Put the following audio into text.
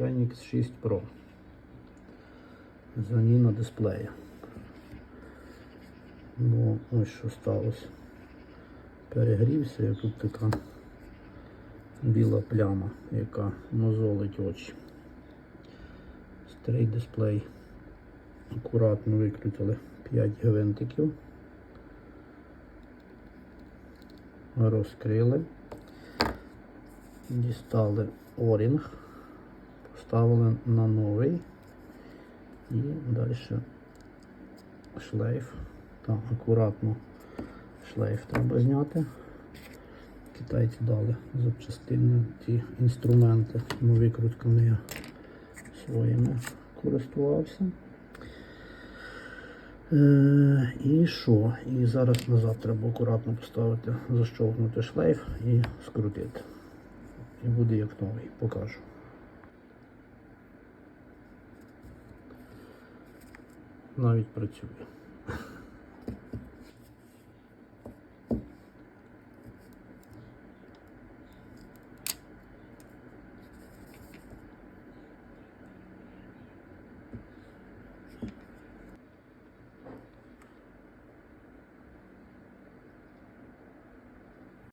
Phoenix 6 Pro. Заміна дисплея. Бо ось що сталося. Перегрівся і тут така біла пляма, яка мозолить очі. Старий дисплей. Акуратно викрутили 5 гвинтиків. Розкрили. Дістали орінг, поставили на новий і далі шлейф. Так, акуратно шлейф треба зняти. Китайці дали запчастини, ті інструменти, ну викрутками я своїми користувався. Е, і що? І зараз назад треба акуратно поставити, защовкнути шлейф і скрутити. І буде як новий, покажу. Навіть працює.